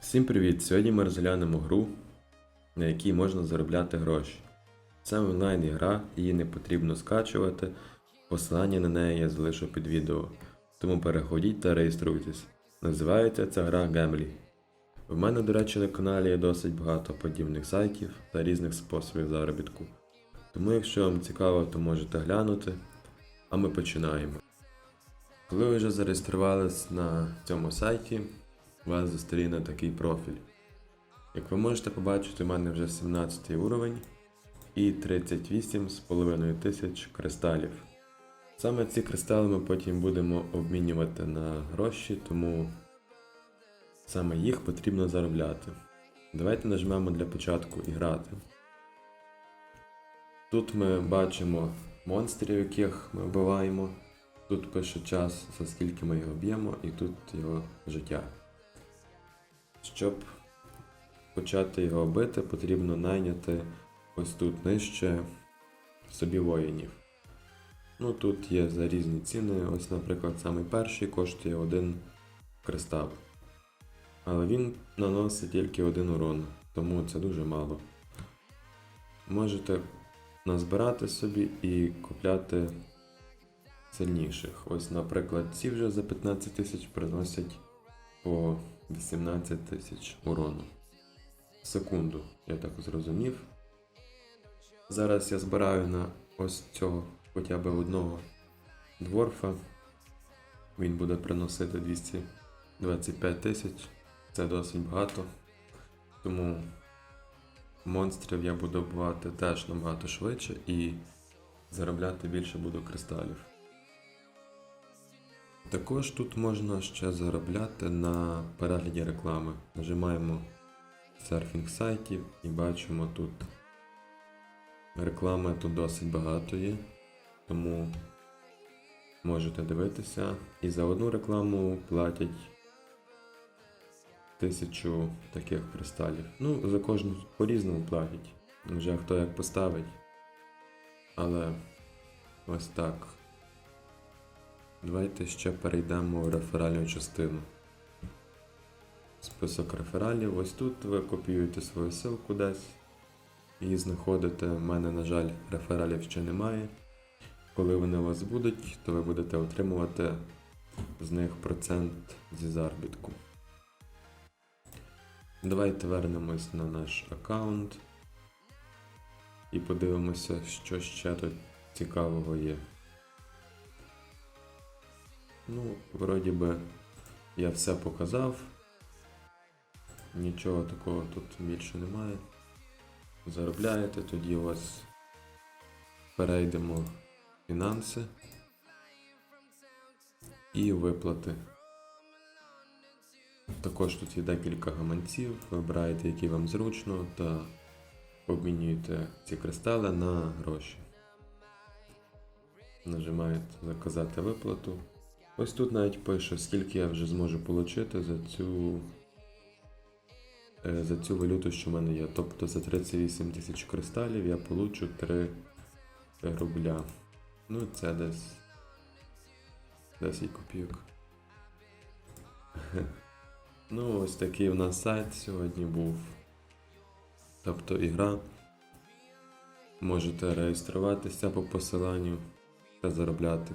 Всім привіт! Сьогодні ми розглянемо гру, на якій можна заробляти гроші. Це онлайн гра, її не потрібно скачувати. Посилання на неї я залишу під відео. Тому переходіть та реєструйтесь. Називається ця гра Gambly. В мене, до речі, на каналі є досить багато подібних сайтів та різних способів заробітку. Тому, якщо вам цікаво, то можете глянути. А ми починаємо. Коли ви вже зареєструвались на цьому сайті, вас зустріне такий профіль. Як ви можете побачити, у мене вже 17 уровень і 38,5 тисяч кристалів. Саме ці кристали ми потім будемо обмінювати на гроші, тому саме їх потрібно заробляти. Давайте нажмемо для початку і грати. Тут ми бачимо монстрів, яких ми вбиваємо. Тут пише час, за скільки ми його б'ємо, і тут його життя. Щоб почати його бити, потрібно найняти ось тут нижче собі воїнів. Ну тут є за різні ціни. Ось, наприклад, самий перший коштує один кристал. Але він наносить тільки один урон, тому це дуже мало. Можете назбирати собі і купляти сильніших. Ось, наприклад, ці вже за 15 тисяч приносять по 18 тисяч урону. Секунду, я так зрозумів. Зараз я збираю на ось цього хоча б одного дворфа. Він буде приносити 225 тисяч. Це досить багато. Тому монстрів я буду вбивати теж набагато швидше і заробляти більше буду кристалів. Також тут можна ще заробляти на перегляді реклами. Нажимаємо серфінг сайтів і бачимо тут реклами тут досить багато є, тому можете дивитися. І за одну рекламу платять тисячу таких кристалів. Ну, за кожну по-різному платять. Вже хто як поставить. Але ось так. Давайте ще перейдемо в реферальну частину. Список рефералів. Ось тут ви копіюєте свою ссылку десь і знаходите. У мене, на жаль, рефералів ще немає. Коли вони у вас будуть, то ви будете отримувати з них процент зі заробітку. Давайте вернемось на наш аккаунт і подивимося, що ще тут цікавого є. Ну, вроді би, я все показав. Нічого такого тут більше немає. Заробляєте, тоді у вас перейдемо в фінанси і виплати. Також тут є декілька гаманців, вибираєте, які вам зручно, та обмінюєте ці кристали на гроші. Нажимаєте заказати виплату. Ось тут навіть пише, скільки я вже зможу отримати за цю е, за цю валюту, що в мене є. Тобто за 38 тисяч кристалів я получу 3 рубля. Ну, це десь 10 копійок. Ну, ось такий у нас сайт сьогодні був. Тобто ігра. Можете реєструватися по посиланню та заробляти.